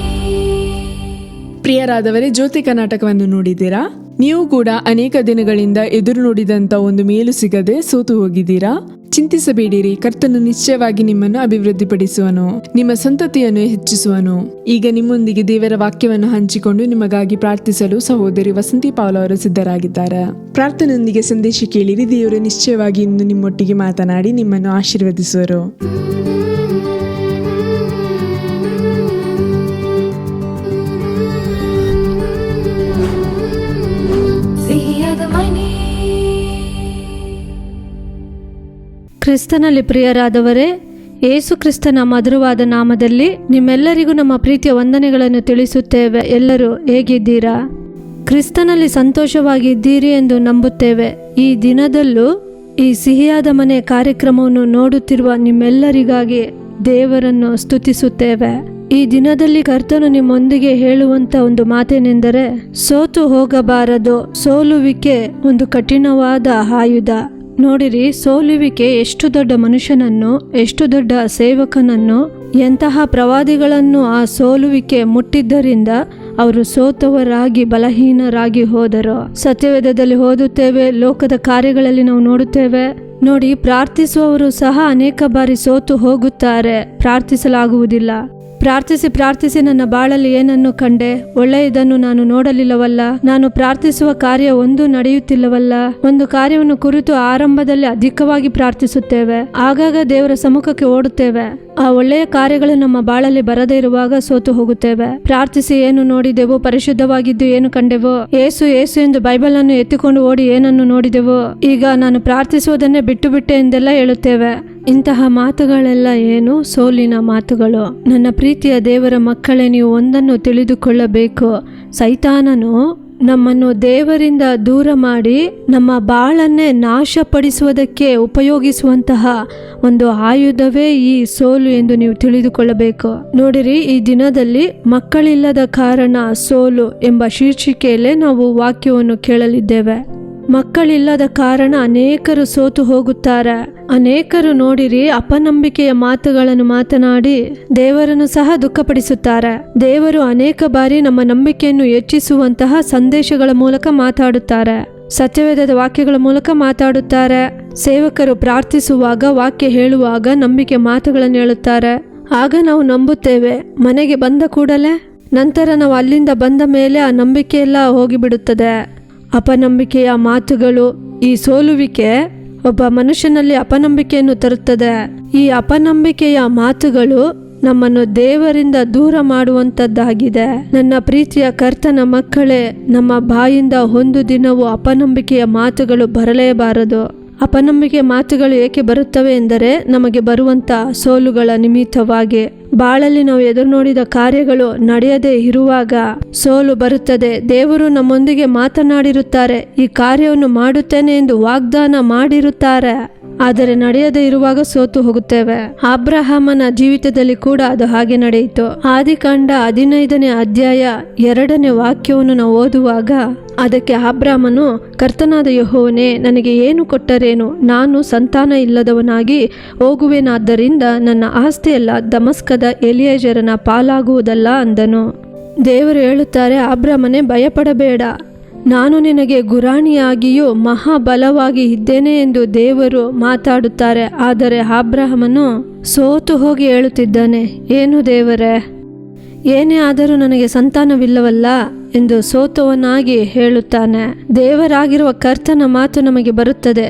Speaker 4: ಪ್ರಿಯರಾದವರೇ ಜ್ಯೋತಿ ಕರ್ನಾಟಕವನ್ನು ನೋಡಿದ್ದೀರಾ? ನೀವು ಕೂಡ ಅನೇಕ ದಿನಗಳಿಂದ ಎದುರು ನೋಡಿದಂತ ಒಂದು ಮೇಲು ಸಿಗದೆ ಸೋತು ಹೋಗಿದ್ದೀರಾ? ಚಿಂತಿಸಬೇಡಿರಿ, ಕರ್ತನು ನಿಶ್ಚಯವಾಗಿ ನಿಮ್ಮನ್ನು ಅಭಿವೃದ್ಧಿಪಡಿಸುವನು, ನಿಮ್ಮ ಸಂತತಿಯನ್ನು ಹೆಚ್ಚಿಸುವನು. ಈಗ ನಿಮ್ಮೊಂದಿಗೆ ದೇವರ ವಾಕ್ಯವನ್ನು ಹಂಚಿಕೊಂಡು ನಿಮಗಾಗಿ ಪ್ರಾರ್ಥಿಸಲು ಸಹೋದರಿ ವಸಂತಿ ಪಾಲ್ ಅವರು ಸಿದ್ಧರಾಗಿದ್ದಾರೆ. ಪ್ರಾರ್ಥನೆಯೊಂದಿಗೆ ಸಂದೇಶ ಕೇಳಿರಿ, ದೇವರು ನಿಶ್ಚಯವಾಗಿ ಇಂದು ನಿಮ್ಮೊಟ್ಟಿಗೆ ಮಾತನಾಡಿ ನಿಮ್ಮನ್ನು ಆಶೀರ್ವದಿಸುವರು.
Speaker 2: ಕ್ರಿಸ್ತನಲ್ಲಿ ಪ್ರಿಯರಾದವರೇ ಏಸು ಕ್ರಿಸ್ತನ ಮಧುರವಾದ ನಾಮದಲ್ಲಿ ನಿಮ್ಮೆಲ್ಲರಿಗೂ ನಮ್ಮ ಪ್ರೀತಿಯ ವಂದನೆಗಳನ್ನು ತಿಳಿಸುತ್ತೇವೆ. ಎಲ್ಲರೂ ಹೇಗಿದ್ದೀರಾ? ಕ್ರಿಸ್ತನಲ್ಲಿ ಸಂತೋಷವಾಗಿದ್ದೀರಿ ಎಂದು ನಂಬುತ್ತೇವೆ. ಈ ದಿನದಲ್ಲೂ ಈ ಸಿಹಿಯಾದ ಮನೆ ಕಾರ್ಯಕ್ರಮವನ್ನು ನೋಡುತ್ತಿರುವ ನಿಮ್ಮೆಲ್ಲರಿಗಾಗಿ ದೇವರನ್ನು ಸ್ತುತಿಸುತ್ತೇವೆ. ಈ ದಿನದಲ್ಲಿ ಕರ್ತನು ನಿಮ್ಮೊಂದಿಗೆ ಹೇಳುವಂತ ಒಂದು ಮಾತೇನೆಂದರೆ, ಸೋತು ಹೋಗಬಾರದು, ಸೋಲುವಿಕೆ ಒಂದು ಕಠಿಣವಾದ ಆಯುಧ. ನೋಡಿರಿ, ಸೋಲುವಿಕೆ ಎಷ್ಟು ದೊಡ್ಡ ಮನುಷ್ಯನನ್ನು, ಎಷ್ಟು ದೊಡ್ಡ ಸೇವಕನನ್ನು, ಎಂತಹ ಪ್ರವಾದಿಗಳನ್ನು ಆ ಸೋಲುವಿಕೆ ಮುಟ್ಟಿದ್ದರಿಂದ ಅವರು ಸೋತವರಾಗಿ, ಬಲಹೀನರಾಗಿ ಹೋದರು. ಸತ್ಯವೇದದಲ್ಲಿ ಓದುತ್ತೇವೆ, ಲೋಕದ ಕಾರ್ಯಗಳಲ್ಲಿ ನಾವು ನೋಡುತ್ತೇವೆ. ನೋಡಿ, ಪ್ರಾರ್ಥಿಸುವವರು ಸಹ ಅನೇಕ ಬಾರಿ ಸೋತು ಹೋಗುತ್ತಾರೆ, ಪ್ರಾರ್ಥಿಸಲಾಗುವುದಿಲ್ಲ. ಪ್ರಾರ್ಥಿಸಿ ಪ್ರಾರ್ಥಿಸಿ ನನ್ನ ಬಾಳಲ್ಲಿ ಏನನ್ನು ಕಂಡೆ? ಒಳ್ಳೆಯದನ್ನು ನಾನು ನೋಡಲಿಲ್ಲವಲ್ಲ. ನಾನು ಪ್ರಾರ್ಥಿಸುವ ಕಾರ್ಯ ಒಂದು ನಡೆಯುತ್ತಿಲ್ಲವಲ್ಲ. ಒಂದು ಕಾರ್ಯವನ್ನು ಕುರಿತು ಆರಂಭದಲ್ಲಿ ಅಧಿಕವಾಗಿ ಪ್ರಾರ್ಥಿಸುತ್ತೇವೆ. ಆಗಾಗ ದೇವರ ಸಮ್ಮುಖಕ್ಕೆ ಓಡುತ್ತೇವೆ. ಆ ಒಳ್ಳೆಯ ಕಾರ್ಯಗಳು ನಮ್ಮ ಬಾಳಲ್ಲಿ ಬರದೇ ಇರುವಾಗ ಸೋತು ಹೋಗುತ್ತೇವೆ. ಪ್ರಾರ್ಥಿಸಿ, ಏನು ನೋಡಿದೆವು, ಪರಿಶುದ್ಧವಾಗಿದ್ದು ಏನು ಕಂಡೆವು? ಏಸು ಏಸು ಎಂದು ಬೈಬಲ್ ಅನ್ನು ಎತ್ತಿಕೊಂಡು ಓಡಿ ಏನನ್ನು ನೋಡಿದೆವು? ಈಗ ನಾನು ಪ್ರಾರ್ಥಿಸುವುದನ್ನೇ ಬಿಟ್ಟು ಬಿಟ್ಟೆ ಎಂದೆಲ್ಲ ಹೇಳುತ್ತೇವೆ. ಇಂತಹ ಮಾತುಗಳೆಲ್ಲ ಏನು? ಸೋಲಿನ ಮಾತುಗಳು. ನನ್ನ ಪ್ರೀತಿಯ ದೇವರ ಮಕ್ಕಳೇ, ನೀವು ಒಂದನ್ನು ತಿಳಿದುಕೊಳ್ಳಬೇಕು. ಸೈತಾನನು ನಮ್ಮನ್ನು ದೇವರಿಂದ ದೂರ ಮಾಡಿ ನಮ್ಮ ಬಾಳನ್ನೇ ನಾಶಪಡಿಸುವುದಕ್ಕೆ ಉಪಯೋಗಿಸುವಂತಹ ಒಂದು ಆಯುಧವೇ ಈ ಸೋಲು ಎಂದು ನೀವು ತಿಳಿದುಕೊಳ್ಳಬೇಕು. ನೋಡಿರಿ, ಈ ದಿನದಲ್ಲಿ ಮಕ್ಕಳಿಲ್ಲದ ಕಾರಣ ಸೋಲು ಎಂಬ ಶೀರ್ಷಿಕೆಯಲ್ಲೇ ನಾವು ವಾಕ್ಯವನ್ನು ಕೇಳಲಿದ್ದೇವೆ. ಮಕ್ಕಳಿಲ್ಲದ ಕಾರಣ ಅನೇಕರು ಸೋತು ಹೋಗುತ್ತಾರೆ. ಅನೇಕರು ನೋಡಿರಿ ಅಪನಂಬಿಕೆಯ ಮಾತುಗಳನ್ನು ಮಾತನಾಡಿ ದೇವರನ್ನು ಸಹ ದುಃಖಪಡಿಸುತ್ತಾರೆ. ದೇವರು ಅನೇಕ ಬಾರಿ ನಮ್ಮ ನಂಬಿಕೆಯನ್ನು ಹೆಚ್ಚಿಸುವಂತಹ ಸಂದೇಶಗಳ ಮೂಲಕ ಮಾತಾಡುತ್ತಾರೆ. ಸತ್ಯವೇದದ ವಾಕ್ಯಗಳ ಮೂಲಕ ಮಾತಾಡುತ್ತಾರೆ. ಸೇವಕರು ಪ್ರಾರ್ಥಿಸುವಾಗ ವಾಕ್ಯ ಹೇಳುವಾಗ ನಂಬಿಕೆ ಮಾತುಗಳನ್ನು ಹೇಳುತ್ತಾರೆ. ಆಗ ನಾವು ನಂಬುತ್ತೇವೆ, ಮನೆಗೆ ಬಂದ ಕೂಡಲೇ? ನಂತರ ನಾವು ಅಲ್ಲಿಂದ ಬಂದ ಮೇಲೆ ಆ ನಂಬಿಕೆ ಎಲ್ಲ ಹೋಗಿಬಿಡುತ್ತದೆ. ಅಪನಂಬಿಕೆಯ ಮಾತುಗಳು ಈ ಸೋಲುವಿಕೆ ಒಬ್ಬ ಮನುಷ್ಯನಲ್ಲಿ ಅಪನಂಬಿಕೆಯನ್ನು ತರುತ್ತದೆ. ಈ ಅಪನಂಬಿಕೆಯ ಮಾತುಗಳು ನಮ್ಮನ್ನು ದೇವರಿಂದ ದೂರ ಮಾಡುವಂಥದ್ದಾಗಿದೆ ನನ್ನ ಪ್ರೀತಿಯ ಕರ್ತನ ಮಕ್ಕಳೇ, ನಮ್ಮ ಬಾಯಿಂದ ಒಂದು ದಿನವೂ ಅಪನಂಬಿಕೆಯ ಮಾತುಗಳು ಬರಲೇಬಾರದು. ಅಪನಂಬಿಕೆ ಮಾತುಗಳು ಏಕೆ ಬರುತ್ತವೆ ಎಂದರೆ, ನಮಗೆ ಬರುವಂತ ಸೋಲುಗಳ ನಿಮಿತ್ತವಾಗಿ. ಬಾಳಲ್ಲಿ ನಾವು ಎದುರು ನೋಡಿದ ಕಾರ್ಯಗಳು ನಡೆಯದೇ ಇರುವಾಗ ಸೋಲು ಬರುತ್ತದೆ. ದೇವರು ನಮ್ಮೊಂದಿಗೆ ಮಾತನಾಡಿರುತ್ತಾರೆ. ಈ ಕಾರ್ಯವನ್ನು ಮಾಡುತ್ತೇನೆ ಎಂದು ವಾಗ್ದಾನ ಮಾಡಿರುತ್ತಾರೆ. ಆದರೆ ನಡೆಯದೇ ಇರುವಾಗ ಸೋತು ಹೋಗುತ್ತೇವೆ. ಅಬ್ರಹಾಮನ ಜೀವಿತದಲ್ಲಿ ಕೂಡ ಅದು ಹಾಗೆ ನಡೆಯಿತು. ಆದಿಕಾಂಡ ಹದಿನೈದನೇ ಅಧ್ಯಾಯ ಎರಡನೇ ವಾಕ್ಯವನ್ನು ನಾವು ಓದುವಾಗ ಅದಕ್ಕೆ ಅಬ್ರಾಹ್ಮನು ಕರ್ತನಾದ ಯಹೋವನೇ, ನನಗೆ ಏನು ಕೊಟ್ಟರೇನು? ನಾನು ಸಂತಾನ ಇಲ್ಲದವನಾಗಿ ಹೋಗುವೆನಾದ್ದರಿಂದ ನನ್ನ ಆಸ್ತಿಯೆಲ್ಲ ದಮಸ್ಕದ ಎಲಿಯಜರನ ಪಾಲಾಗುವುದಲ್ಲ ಅಂದನು. ದೇವರು ಹೇಳುತ್ತಾರೆ ಅಬ್ರಾಮನೆ ಭಯಪಡಬೇಡ. ನಾನು ನಿನಗೆ ಗುರಾಣಿಯಾಗಿಯೂ ಮಹಾಬಲವಾಗಿ ಇದ್ದೇನೆ ಎಂದು ದೇವರು ಮಾತಾಡುತ್ತಾರೆ. ಆದರೆ ಅಬ್ರಹಮನು ಸೋತು ಹೋಗಿ ಹೇಳುತ್ತಿದ್ದಾನೆ, ಏನು ದೇವರೇ, ಏನೇ ಆದರೂ ನನಗೆ ಸಂತಾನವಿಲ್ಲವಲ್ಲ? ಎಂದು ಸೋತವನಾಗಿ ಹೇಳುತ್ತಾನೆ. ದೇವರಾಗಿರುವ ಕರ್ತನ ಮಾತು ನಮಗೆ ಬರುತ್ತದೆ,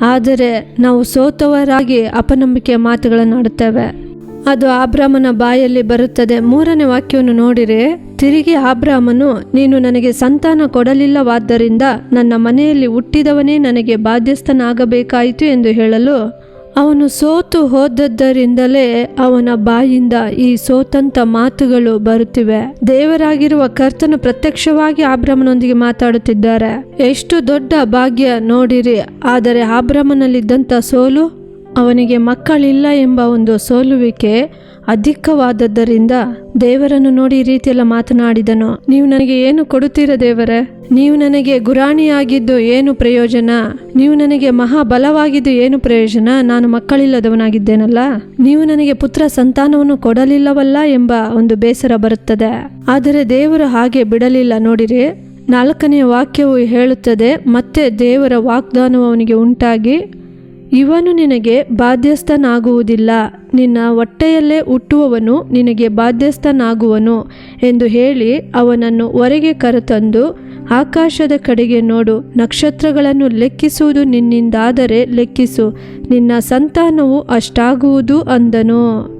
Speaker 2: ಆದರೆ ನಾವು ಸೋತವರಾಗಿ ಅಪನಂಬಿಕೆಯ ಮಾತುಗಳನ್ನು ಆಡುತ್ತೇವೆ. ಅದು ಆಬ್ರಾಮನ ಬಾಯಲ್ಲಿ ಬರುತ್ತದೆ. ಮೂರನೇ ವಾಕ್ಯವನ್ನು ನೋಡಿರೆ. ತಿರುಗಿ ಆಬ್ರಾಮನು, ನೀನು ನನಗೆ ಸಂತಾನ ಕೊಡಲಿಲ್ಲವಾದ್ದರಿಂದ ನನ್ನ ಮನೆಯಲ್ಲಿ ಹುಟ್ಟಿದವನೇ ನನಗೆ ಬಾಧ್ಯಸ್ಥನಾಗಬೇಕಾಯಿತು ಎಂದು ಹೇಳಲು, ಅವನು ಸೋತು ಹೋದದ್ದರಿಂದಲೇ ಅವನ ಬಾಯಿಂದ ಈ ಸೋತಂತ ಮಾತುಗಳು ಬರುತ್ತಿವೆ. ದೇವರಾಗಿರುವ ಕರ್ತನು ಪ್ರತ್ಯಕ್ಷವಾಗಿ ಆಬ್ರಹ್ಮನೊಂದಿಗೆ ಮಾತಾಡುತ್ತಿದ್ದಾರೆ. ಎಷ್ಟು ದೊಡ್ಡ ಭಾಗ್ಯ ನೋಡಿರಿ. ಆದರೆ ಆಬ್ರಹ್ಮನಲ್ಲಿದ್ದಂಥ ಸೋಲು ಅವನಿಗೆ ಮಕ್ಕಳಿಲ್ಲ ಎಂಬ ಒಂದು ಸೋಲುವಿಕೆ ಅಧಿಕವಾದದ್ದರಿಂದ ದೇವರನ್ನು ನೋಡಿ ಈ ರೀತಿಯೆಲ್ಲ ಮಾತನಾಡಿದನು. ನೀವು ನನಗೆ ಏನು ಕೊಡುತ್ತೀರ ದೇವರೇ? ನೀವು ನನಗೆ ಗುರಾಣಿಯಾಗಿದ್ದು ಏನು ಪ್ರಯೋಜನ? ನೀವು ನನಗೆ ಮಹಾಬಲವಾಗಿದ್ದು ಏನು ಪ್ರಯೋಜನ? ನಾನು ಮಕ್ಕಳಿಲ್ಲದವನಾಗಿದ್ದೇನಲ್ಲ? ನೀವು ನನಗೆ ಪುತ್ರ ಸಂತಾನವನ್ನು ಕೊಡಲಿಲ್ಲವಲ್ಲ ಎಂಬ ಒಂದು ಬೇಸರ ಬರುತ್ತದೆ. ಆದರೆ ದೇವರು ಹಾಗೆ ಬಿಡಲಿಲ್ಲ ನೋಡಿರಿ, ನಾಲ್ಕನೆಯ ವಾಕ್ಯವು ಹೇಳುತ್ತದೆ, ಮತ್ತೆ ದೇವರ ವಾಗ್ದಾನವು ಅವನಿಗೆ ಉಂಟಾಗಿ ಇವನು ನಿನಗೆ ಬಾಧ್ಯಸ್ಥನಾಗುವುದಿಲ್ಲ. ನಿನ್ನ ಹೊಟ್ಟೆಯಲ್ಲೇ ಹುಟ್ಟುವವನು ನಿನಗೆ ಬಾಧ್ಯಸ್ಥನಾಗುವನು ಎಂದು ಹೇಳಿ ಅವನನ್ನು ಹೊರಗೆ ಕರೆತಂದು, ಆಕಾಶದ ಕಡೆಗೆ ನೋಡು, ನಕ್ಷತ್ರಗಳನ್ನು ಲೆಕ್ಕಿಸುವುದು ನಿನ್ನಿಂದಾದರೆ ಲೆಕ್ಕಿಸು, ನಿನ್ನ ಸಂತಾನವು ಅಷ್ಟಾಗುವುದು ಅಂದನು.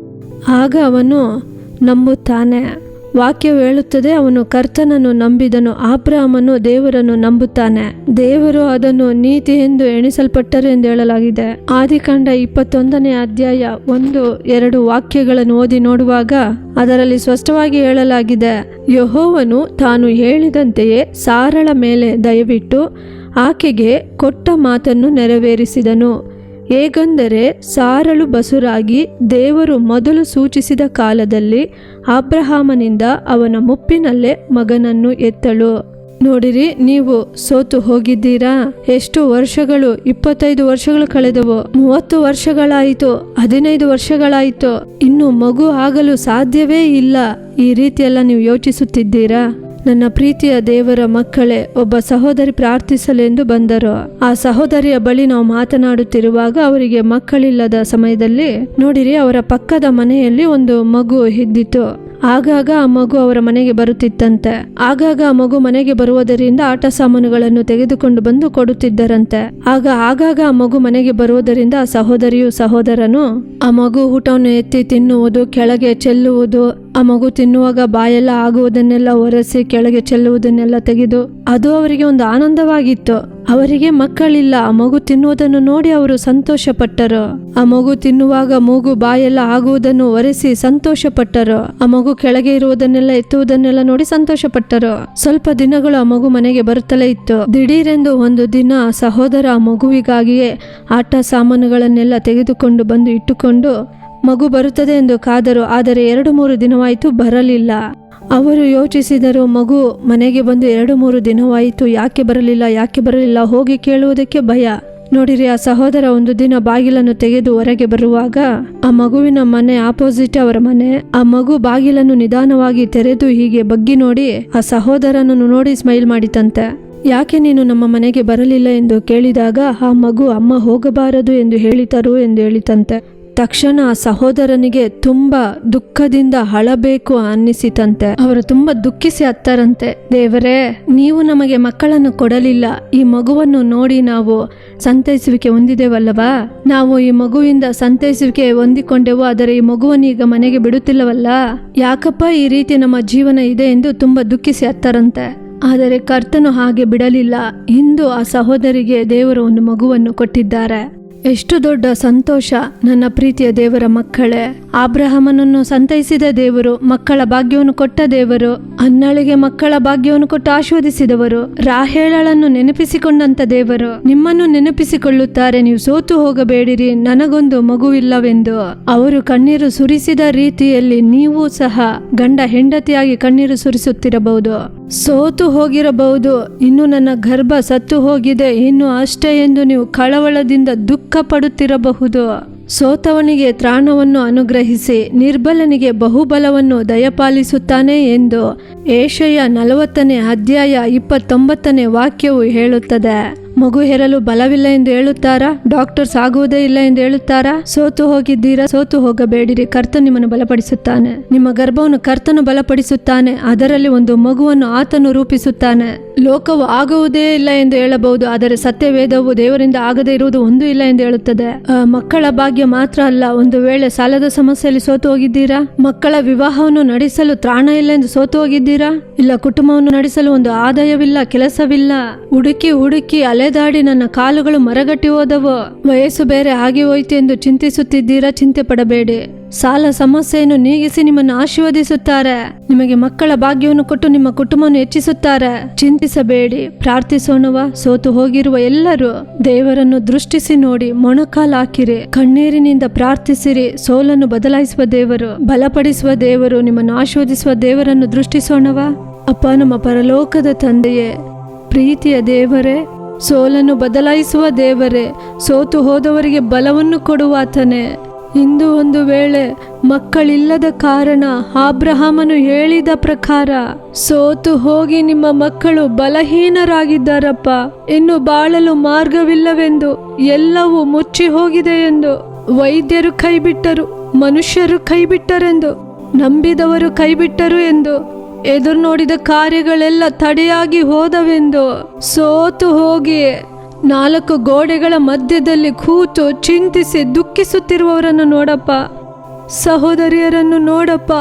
Speaker 2: ಆಗ ಅವನು ನಂಬುತ್ತಾನೆ ವಾಕ್ಯವು ಹೇಳುತ್ತದೆ, ಅವನು ಕರ್ತನನ್ನು ನಂಬಿದನು ಆಬ್ರಹಮನು ದೇವರನ್ನು ನಂಬುತ್ತಾನೆ. ದೇವರು ಅದನ್ನು ನೀತಿ ಎಂದು ಎಣಿಸಲ್ಪಟ್ಟರು ಎಂದು ಹೇಳಲಾಗಿದೆ. ಆದಿಕಾಂಡ ಇಪ್ಪತ್ತೊಂದನೇ ಅಧ್ಯಾಯ ಒಂದು, ಎರಡು ವಾಕ್ಯಗಳನ್ನು ಓದಿ ನೋಡುವಾಗ ಅದರಲ್ಲಿ ಸ್ಪಷ್ಟವಾಗಿ ಹೇಳಲಾಗಿದೆ, ಯಹೋವನು ತಾನು ಹೇಳಿದಂತೆಯೇ ಸಾರಳ ಮೇಲೆ ದಯವಿಟ್ಟು ಆಕೆಗೆ ಕೊಟ್ಟ ಮಾತನ್ನು ನೆರವೇರಿಸಿದನು. ಹೇಗೆಂದರೆ ಸಾರಳು ಬಸುರಾಗಿ ದೇವರು ಮೊದಲು ಸೂಚಿಸಿದ ಕಾಲದಲ್ಲಿ ಅಬ್ರಹಾಮನಿಂದ ಅವನ ಮುಪ್ಪಿನಲ್ಲೇ ಮಗನನ್ನು ಎತ್ತಳು. ನೋಡಿರಿ, ನೀವು ಸೋತು ಹೋಗಿದ್ದೀರಾ? ಎಷ್ಟು ವರ್ಷಗಳು? ಇಪ್ಪತ್ತೈದು ವರ್ಷಗಳು ಕಳೆದವು. ಮೂವತ್ತು ವರ್ಷಗಳಾಯಿತು, ಹದಿನೈದು ವರ್ಷಗಳಾಯಿತು. ಇನ್ನು ಮಗು ಆಗಲು ಸಾಧ್ಯವೇ ಇಲ್ಲ. ಈ ರೀತಿಯೆಲ್ಲ ನೀವು ಯೋಚಿಸುತ್ತಿದ್ದೀರಾ? ನನ್ನ ಪ್ರೀತಿಯ ದೇವರ ಮಕ್ಕಳೇ, ಒಬ್ಬ ಸಹೋದರಿ ಪ್ರಾರ್ಥಿಸಲೆಂದು ಬಂದರು. ಆ ಸಹೋದರಿಯ ಬಳಿ ನಾವು ಮಾತನಾಡುತ್ತಿರುವಾಗ ಅವರಿಗೆ ಮಕ್ಕಳಿಲ್ಲದ ಸಮಯದಲ್ಲಿ ನೋಡಿರಿ, ಅವರ ಪಕ್ಕದ ಮನೆಯಲ್ಲಿ ಒಂದು ಮಗು ಇದ್ದಿತ್ತು ಆಗಾಗ ಆ ಮಗು ಅವರ ಮನೆಗೆ ಬರುತ್ತಿತ್ತಂತೆ. ಆಗಾಗ ಆ ಮಗು ಮನೆಗೆ ಬರುವುದರಿಂದ ಆಟ ಸಾಮಾನುಗಳನ್ನು ತೆಗೆದುಕೊಂಡು ಬಂದು ಕೊಡುತ್ತಿದ್ದರಂತೆ. ಆಗ ಆಗಾಗ ಆ ಮಗು ಮನೆಗೆ ಬರುವುದರಿಂದ ಆ ಸಹೋದರಿಯು ಸಹೋದರನು ಆ ಮಗು ಊಟವನ್ನು ಎತ್ತಿ ತಿನ್ನುವುದು, ಕೆಳಗೆ ಚೆಲ್ಲುವುದು ಆ ಮಗು ತಿನ್ನುವಾಗ ಬಾಯೆಲ್ಲ ಆಗುವುದನ್ನೆಲ್ಲ ಒರೆಸಿ ಕೆಳಗೆ ಚೆಲ್ಲುವುದನ್ನೆಲ್ಲ ತೆಗೆದು ಅದು ಅವರಿಗೆ ಒಂದು ಆನಂದವಾಗಿತ್ತು. ಅವರಿಗೆ ಮಕ್ಕಳಿಲ್ಲ, ಆ ಮಗು ತಿನ್ನುವುದನ್ನು ನೋಡಿ ಅವರು ಸಂತೋಷ ಪಟ್ಟರು ಆ ಮಗು ತಿನ್ನುವಾಗ ಮೂಗು ಬಾಯೆಲ್ಲ ಆಗುವುದನ್ನು ಒರೆಸಿ ಸಂತೋಷ ಪಟ್ಟರು ಆ ಮಗು ಕೆಳಗೆ ಇರುವುದನ್ನೆಲ್ಲ ಎತ್ತುವುದನ್ನೆಲ್ಲ ನೋಡಿ ಸಂತೋಷ ಪಟ್ಟರು ಸ್ವಲ್ಪ ದಿನಗಳು ಆ ಮಗು ಮನೆಗೆ ಬರುತ್ತಲೇ ಇತ್ತು. ದಿಢೀರೆಂದು ಒಂದು ದಿನ ಸಹೋದರ ಆ ಮಗುವಿಗಾಗಿಯೇ ಆಟ ಸಾಮಾನುಗಳನ್ನೆಲ್ಲ ತೆಗೆದುಕೊಂಡು ಬಂದು ಇಟ್ಟುಕೊಂಡು ಮಗು ಬರುತ್ತದೆ ಎಂದು ಕಾದರು, ಆದರೆ ಎರಡು ಮೂರು ದಿನವಾಯಿತು ಬರಲಿಲ್ಲ. ಅವರು ಯೋಚಿಸಿದರು, ಮಗು ಮನೆಗೆ ಬಂದು ಎರಡು ಮೂರು ದಿನವಾಯಿತು, ಯಾಕೆ ಬರಲಿಲ್ಲ ಯಾಕೆ ಬರಲಿಲ್ಲ, ಹೋಗಿ ಕೇಳುವುದಕ್ಕೆ ಭಯ. ನೋಡಿರಿ, ಆ ಸಹೋದರ ಒಂದು ದಿನ ಬಾಗಿಲನ್ನು ತೆಗೆದು ಹೊರಗೆ ಬರುವಾಗ, ಆ ಮಗುವಿನ ಮನೆ ಆಪೋಸಿಟ್ ಅವರ ಮನೆ, ಆ ಮಗು ಬಾಗಿಲನ್ನು ನಿಧಾನವಾಗಿ ತೆರೆದು ಹೀಗೆ ಬಗ್ಗಿ ನೋಡಿ, ಆ ಸಹೋದರನನ್ನು ನೋಡಿ ಸ್ಮೈಲ್ ಮಾಡಿತಂತೆ. ಯಾಕೆ ನೀನು ನಮ್ಮ ಮನೆಗೆ ಬರಲಿಲ್ಲ ಎಂದು ಕೇಳಿದಾಗ, ಆ ಮಗು ಅಮ್ಮ ಹೋಗಬಾರದು ಎಂದು ಹೇಳಿತರು ಎಂದು ಹೇಳಿತಂತೆ. ತಕ್ಷಣ ಆ ಸಹೋದರನಿಗೆ ತುಂಬಾ ದುಃಖದಿಂದ ಅಳಬೇಕು ಅನ್ನಿಸಿತಂತೆ. ಅವರು ತುಂಬಾ ದುಃಖಿಸಿ ಅತ್ತರಂತೆ ದೇವರೇ, ನೀವು ನಮಗೆ ಮಕ್ಕಳನ್ನು ಕೊಡಲಿಲ್ಲ. ಈ ಮಗುವನ್ನು ನೋಡಿ ನಾವು ಸಂತೈಸುವಿಕೆ ಹೊಂದಿದೆವಲ್ಲವಾ? ನಾವು ಈ ಮಗುವಿಂದ ಸಂತೈಸುವಿಕೆ ಹೊಂದಿಕೊಂಡೆವು, ಆದರೆ ಈ ಮಗುವನ್ನು ಈಗ ಮನೆಗೆ ಬಿಡುತ್ತಿಲ್ಲವಲ್ಲ? ಯಾಕಪ್ಪ ಈ ರೀತಿ ನಮ್ಮ ಜೀವನ ಇದೆ ಎಂದು ತುಂಬಾ ದುಃಖಿಸಿ ಅತ್ತರಂತೆ ಆದರೆ ಕರ್ತನು ಹಾಗೆ ಬಿಡಲಿಲ್ಲ. ಇಂದು ಆ ಸಹೋದರಿಗೆ ದೇವರು ಒಂದು ಮಗುವನ್ನು ಕೊಟ್ಟಿದ್ದಾರೆ. ಎಷ್ಟು ದೊಡ್ಡ ಸಂತೋಷ ನನ್ನ ಪ್ರೀತಿಯ ದೇವರ ಮಕ್ಕಳೇ. ಆಬ್ರಹಮನನ್ನು ಸಂತೈಸಿದ ದೇವರು ಮಕ್ಕಳ ಭಾಗ್ಯವನ್ನು ಕೊಟ್ಟ ದೇವರು, ಅನ್ನಳಿಗೆ ಮಕ್ಕಳ ಭಾಗ್ಯವನ್ನು ಕೊಟ್ಟು ಆಶೀರ್ವದಿಸಿದವರು ರಾಹೇಳಳನ್ನು ನೆನಪಿಸಿಕೊಂಡಂತ ದೇವರು. ನಿಮ್ಮನ್ನು ನೆನಪಿಸಿಕೊಳ್ಳುತ್ತಾರೆ, ನೀವು ಸೋತು ಹೋಗಬೇಡಿರಿ, ನನಗೊಂದು ಮಗುವಿಲ್ಲವೆಂದು. ಅವರು ಕಣ್ಣೀರು ಸುರಿಸಿದ ರೀತಿಯಲ್ಲಿ ನೀವು ಸಹ ಗಂಡ ಹೆಂಡತಿಯಾಗಿ ಕಣ್ಣೀರು ಸುರಿಸುತ್ತಿರಬಹುದು. ಸೋತು ಹೋಗಿರಬಹುದು, ಇನ್ನು ನನ್ನ ಗರ್ಭ ಸತ್ತು ಹೋಗಿದೆ, ಇನ್ನು ಅಷ್ಟೇ ಎಂದು ನೀವು ಕಳವಳದಿಂದ ದುಃಖ ಪಡುತ್ತಿರಬಹುದು ಸೋತವನಿಗೆ ತ್ರಾಣವನ್ನು ಅನುಗ್ರಹಿಸಿ ನಿರ್ಬಲನಿಗೆ ಬಹುಬಲವನ್ನು ದಯಪಾಲಿಸುತ್ತಾನೆ ಎಂದು ಏಷಯ ನಲವತ್ತನೇ ಅಧ್ಯಾಯ ಇಪ್ಪತ್ತೊಂಬತ್ತನೇ ವಾಕ್ಯವು ಹೇಳುತ್ತದೆ. ಮಗು ಹೆರಲು ಬಲವಿಲ್ಲ ಎಂದು ಹೇಳುತ್ತಾರಾ? ಡಾಕ್ಟರ್ ಸಾಗುವುದೇ ಇಲ್ಲ ಎಂದು ಹೇಳುತ್ತಾರಾ? ಸೋತು ಹೋಗಿದ್ದೀರಾ? ಸೋತು ಹೋಗಬೇಡಿರಿ ಕರ್ತ ನಿಮ್ಮನ್ನು ಬಲಪಡಿಸುತ್ತಾನೆ. ನಿಮ್ಮ ಗರ್ಭವನ್ನು ಕರ್ತನು ಬಲಪಡಿಸುತ್ತಾನೆ, ಅದರಲ್ಲಿ ಒಂದು ಮಗುವನ್ನು ಆತನು ರೂಪಿಸುತ್ತಾನೆ. ಲೋಕವು ಆಗುವುದೇ ಇಲ್ಲ ಎಂದು ಹೇಳಬಹುದು, ಆದರೆ ಸತ್ಯವೇದವು ದೇವರಿಂದ ಆಗದೇ ಇರುವುದು ಒಂದು ಇಲ್ಲ ಎಂದು ಹೇಳುತ್ತದೆ. ಮಕ್ಕಳ ಭಾಗ್ಯ ಮಾತ್ರ ಅಲ್ಲ, ಒಂದು ವೇಳೆ ಸಾಲದ ಸಮಸ್ಯೆಯಲ್ಲಿ ಸೋತು ಹೋಗಿದ್ದೀರಾ? ಮಕ್ಕಳ ವಿವಾಹವನ್ನು ನಡೆಸಲು ತ್ರಾಣ ಇಲ್ಲ ಎಂದು ಸೋತು ಹೋಗಿದ್ದೀರಾ? ಇಲ್ಲ ಕುಟುಂಬವನ್ನು ನಡೆಸಲು ಒಂದು ಆದಾಯವಿಲ್ಲ, ಕೆಲಸವಿಲ್ಲ? ಹುಡುಕಿ ಹುಡುಕಿ ಅಲೆದಾಡಿ ನನ್ನ ಕಾಲುಗಳು ಮರಗಟ್ಟಿ ಹೋದವು. ವಯಸ್ಸು ಬೇರೆ ಆಗಿ ಹೋಯ್ತು ಎಂದು ಚಿಂತಿಸುತ್ತಿದ್ದೀರಾ ಚಿಂತೆ ಪಡಬೇಡಿ ಸಾಲ ಸಮಸ್ಯೆಯನ್ನು ನೀಗಿಸಿ ನಿಮ್ಮನ್ನು ಆಶೀರ್ವದಿಸುತ್ತಾರೆ. ನಿಮಗೆ ಮಕ್ಕಳ ಭಾಗ್ಯವನ್ನು ಕೊಟ್ಟು ನಿಮ್ಮ ಕುಟುಂಬವನ್ನು ಹೆಚ್ಚಿಸುತ್ತಾರೆ. ಚಿಂತಿಸಬೇಡಿ. ಪ್ರಾರ್ಥಿಸೋಣವ ಸೋತು ಹೋಗಿರುವ ಎಲ್ಲರೂ ದೇವರನ್ನು ದೃಷ್ಟಿಸಿ ನೋಡಿ ಮೊಣಕಾಲು ಹಾಕಿರಿ. ಕಣ್ಣೀರಿನಿಂದ ಪ್ರಾರ್ಥಿಸಿರಿ. ಸೋಲನ್ನು ಬದಲಾಯಿಸುವ ದೇವರು, ಬಲಪಡಿಸುವ ದೇವರು, ನಿಮ್ಮನ್ನು ಆಶೀರ್ವದಿಸುವ ದೇವರನ್ನು ದೃಷ್ಟಿಸೋಣವ ಅಪ್ಪ, ನಮ್ಮ ಪರಲೋಕದ ತಂದೆಯೇ, ಪ್ರೀತಿಯ ದೇವರೇ ಸೋಲನ್ನು ಬದಲಾಯಿಸುವ ದೇವರೇ, ಸೋತು ಹೋದವರಿಗೆ ಬಲವನ್ನು ಕೊಡುವಾತನೇ ಇಂದು ಒಂದು ವೇಳೆ ಮಕ್ಕಳಿಲ್ಲದ ಕಾರಣ ಆಬ್ರಹಾಮನು ಹೇಳಿದ ಪ್ರಕಾರ, ಸೋತು ಹೋಗಿ ನಿಮ್ಮ ಮಕ್ಕಳು ಬಲಹೀನರಾಗಿದ್ದಾರಪ್ಪ. ಇನ್ನು ಬಾಳಲು ಮಾರ್ಗವಿಲ್ಲವೆಂದು ಎಲ್ಲವೂ ಮುಚ್ಚಿ ಹೋಗಿದೆ ಎಂದು ವೈದ್ಯರು ಕೈಬಿಟ್ಟರು, ಮನುಷ್ಯರು ಕೈಬಿಟ್ಟರೆಂದು, ನಂಬಿದವರು ಕೈಬಿಟ್ಟರು ಎಂದು ಎದುರು ನೋಡಿದ ಕಾರ್ಯಗಳೆಲ್ಲ ತಡೆಯಾಗಿ ಹೋದವೆಂದು ಸೋತು ಹೋಗಿ ನಾಲ್ಕು ಗೋಡೆಗಳ ಮಧ್ಯದಲ್ಲಿ ಕೂತು ಚಿಂತಿಸಿ ದುಃಖಿಸುತ್ತಿರುವವರನ್ನು ನೋಡಪ್ಪ. ಸಹೋದರಿಯರನ್ನು ನೋಡಪ್ಪ.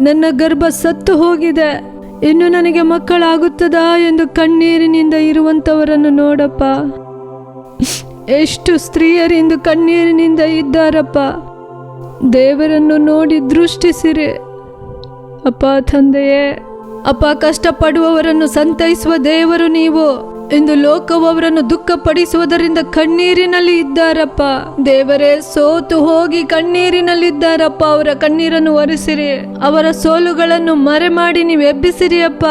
Speaker 2: ನನ್ನ ಗರ್ಭ ಸತ್ತು ಹೋಗಿದೆ. ಇನ್ನು ನನಗೆ ಮಕ್ಕಳಾಗುತ್ತದಾ ಎಂದು ಕಣ್ಣೀರಿನಿಂದ ಇರುವಂತವರನ್ನು ನೋಡಪ್ಪ. ಎಷ್ಟು ಸ್ತ್ರೀಯರಿಂದು ಕಣ್ಣೀರಿನಿಂದ ಇದ್ದಾರಪ್ಪ. ದೇವರನ್ನು ನೋಡಿ ದೃಷ್ಟಿಸಿರಿ. ಅಪ್ಪ ತಂದೆಯೇ ಅಪ್ಪ ಕಷ್ಟಪಡುವವರನ್ನು ಸಂತೈಸುವ ದೇವರು ನೀವು. ಇಂದು ಲೋಕವು ಅವರನ್ನು ದುಃಖಪಡಿಸುವುದರಿಂದ ಕಣ್ಣೀರಿನಲ್ಲಿ ಇದ್ದಾರಪ್ಪ. ದೇವರೇ, ಸೋತು ಹೋಗಿ ಕಣ್ಣೀರಿನಲ್ಲಿದ್ದಾರಪ್ಪ. ಅವರ ಕಣ್ಣೀರನ್ನು ಒರೆಸಿರಿ. ಅವರ ಸೋಲುಗಳನ್ನು ಮರೆ ಮಾಡಿ ನೀವು ಎಬ್ಬಿಸಿರಿ ಅಪ್ಪ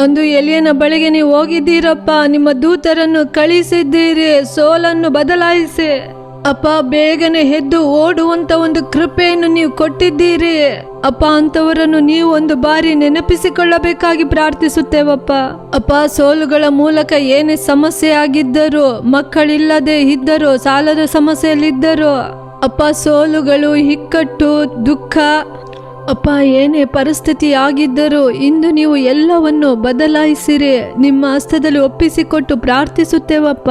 Speaker 2: ಅಂದು ಎಲಿಯನ ಬಳಿಗೆ ನೀವು ಹೋಗಿದ್ದೀರಪ್ಪ. ನಿಮ್ಮ ದೂತರನ್ನು ಕಳಿಸಿದ್ದೀರಿ ಸೋಲನ್ನು ಬದಲಾಯಿಸಿ. ಅಪ್ಪ, ಬೇಗನೆ ಎದ್ದು ಓಡುವಂತ ಒಂದು ಕೃಪೆಯನ್ನು ನೀವು ಕೊಟ್ಟಿದ್ದೀರಿ. ಅಪ್ಪ ಅಂತವರನ್ನು ನೀವು ಒಂದು ಬಾರಿ ನೆನಪಿಸಿಕೊಳ್ಳಬೇಕಾಗಿ ಪ್ರಾರ್ಥಿಸುತ್ತೇವಪ್ಪ. ಅಪ್ಪ, ಸೋಲುಗಳ ಮೂಲಕ ಏನೇ ಸಮಸ್ಯೆ ಆಗಿದ್ದರೂ ಮಕ್ಕಳಿಲ್ಲದೆ ಇದ್ದರೂ, ಸಾಲದ ಸಮಸ್ಯೆಯಲ್ಲಿದ್ದರೂ, ಅಪ್ಪ, ಸೋಲುಗಳು ಇಕ್ಕಟ್ಟು, ದುಃಖ, ಅಪ್ಪ, ಏನೇ ಪರಿಸ್ಥಿತಿ ಆಗಿದ್ದರೂ ಇಂದು ನೀವು ಎಲ್ಲವನ್ನು ಬದಲಾಯಿಸಿರಿ. ನಿಮ್ಮ ಹಸ್ತದಲ್ಲಿ ಒಪ್ಪಿಸಿಕೊಟ್ಟು ಪ್ರಾರ್ಥಿಸುತ್ತೇವಪ್ಪ.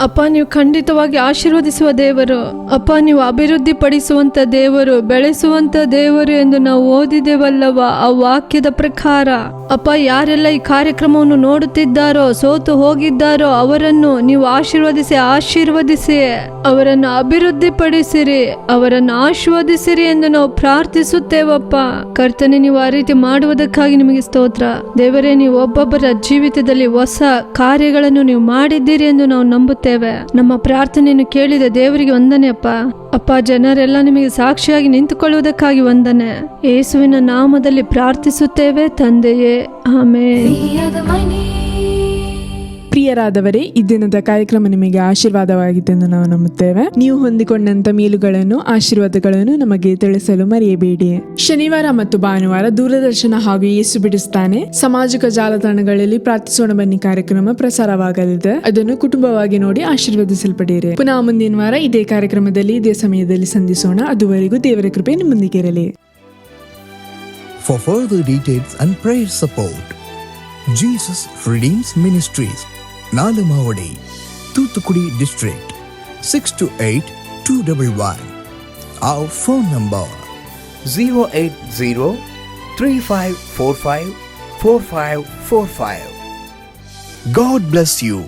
Speaker 2: ಅಪ್ಪ, ನೀವು ಖಂಡಿತವಾಗಿ ಆಶೀರ್ವದಿಸುವ ದೇವರು. ಅಪ್ಪ, ನೀವು ಅಭಿವೃದ್ಧಿ ಪಡಿಸುವಂತ ದೇವರು, ಬೆಳೆಸುವಂತ ದೇವರು ಎಂದು ನಾವು ಓದಿದೆವಲ್ಲವ ಆ ವಾಕ್ಯದ ಪ್ರಕಾರ. ಅಪ್ಪ, ಯಾರೆಲ್ಲ ಈ ಕಾರ್ಯಕ್ರಮವನ್ನು ನೋಡುತ್ತಿದ್ದಾರೋ, ಸೋತು ಹೋಗಿದ್ದಾರೋ, ಅವರನ್ನು ನೀವು ಆಶೀರ್ವದಿಸಿ ಆಶೀರ್ವದಿಸಿ. ಅವರನ್ನು ಅಭಿವೃದ್ಧಿ ಪಡಿಸಿರಿ ಅವರನ್ನು ಆಶೀರ್ವದಿಸಿರಿ ಎಂದು ನಾವು ಪ್ರಾರ್ಥಿಸುತ್ತೇವಪ್ಪ. ಕರ್ತನೆ, ನೀವು ಆ ರೀತಿ ಮಾಡುವುದಕ್ಕಾಗಿ ನಿಮಗೆ ಸ್ತೋತ್ರ. ದೇವರೇ, ನೀವು ಒಬ್ಬೊಬ್ಬರ ಜೀವಿತದಲ್ಲಿ ಹೊಸ ಕಾರ್ಯಗಳನ್ನು ನೀವು ಮಾಡಿದ್ದೀರಿ ಎಂದು ನಾವು ನಂಬುತ್ತೇವೆ. ನಮ್ಮ ಪ್ರಾರ್ಥನೆಯನ್ನು ಕೇಳಿದ ದೇವರಿಗೆ ವಂದನೆ, ಅಪ್ಪ. ಅಪ್ಪ, ಜನರೆಲ್ಲ ನಿಮಗೆ ಸಾಕ್ಷಿಯಾಗಿ ನಿಂತುಕೊಳ್ಳುವುದಕ್ಕಾಗಿ ವಂದನೆ. ಯೇಸುವಿನ ನಾಮದಲ್ಲಿ ಪ್ರಾರ್ಥಿಸುತ್ತೇವೆ ತಂದೆಯೇ. ಆಮೇಲೆ
Speaker 4: ಪ್ರಿಯರಾದವರೇ ಈ ದಿನದ ಕಾರ್ಯಕ್ರಮ ನಿಮಗೆ ಆಶೀರ್ವಾದವಾಗಿತ್ತೆಂದು ನಾವು ನಂಬುತ್ತೇವೆ. ನೀವು ಹೊಂದಿಕೊಂಡಂತ ಮೇಲುಗಳನ್ನು ಆಶೀರ್ವಾದಗಳನ್ನು ನಮಗೆ ತಿಳಿಸಲು ಮರೆಯಬೇಡಿ. ಶನಿವಾರ ಮತ್ತು ಭಾನುವಾರ ದೂರದರ್ಶನ ಹಾಗೂ ಯೇಸು ಬಿಡಿಸ್ತಾನೆ ಸಾಮಾಜಿಕ ಜಾಲತಾಣಗಳಲ್ಲಿ ಪ್ರಾರ್ಥಿಸೋಣ ಬನ್ನಿ ಕಾರ್ಯಕ್ರಮ ಪ್ರಸಾರವಾಗಲಿದೆ. ಅದನ್ನು ಕುಟುಂಬವಾಗಿ ನೋಡಿ ಆಶೀರ್ವದಿಸಲ್ಪಡಿರಿ. ಪುನಃ ಮುಂದಿನ ವಾರ ಇದೇ ಕಾರ್ಯಕ್ರಮದಲ್ಲಿ ಇದೇ ಸಮಯದಲ್ಲಿ ಸಂಧಿಸೋಣ. ಅದುವರೆಗೂ ದೇವರ ಕೃಪೆ ನಿಮ್ಮೊಂದಿಗೆ ಇರಲಿ.
Speaker 10: For further details and prayer support, Jesus Redeems Ministries, Nalumavadi Thoothukudi district six two eight
Speaker 11: two double one
Speaker 10: or phone number zero eight zero three five four five four five four five God bless you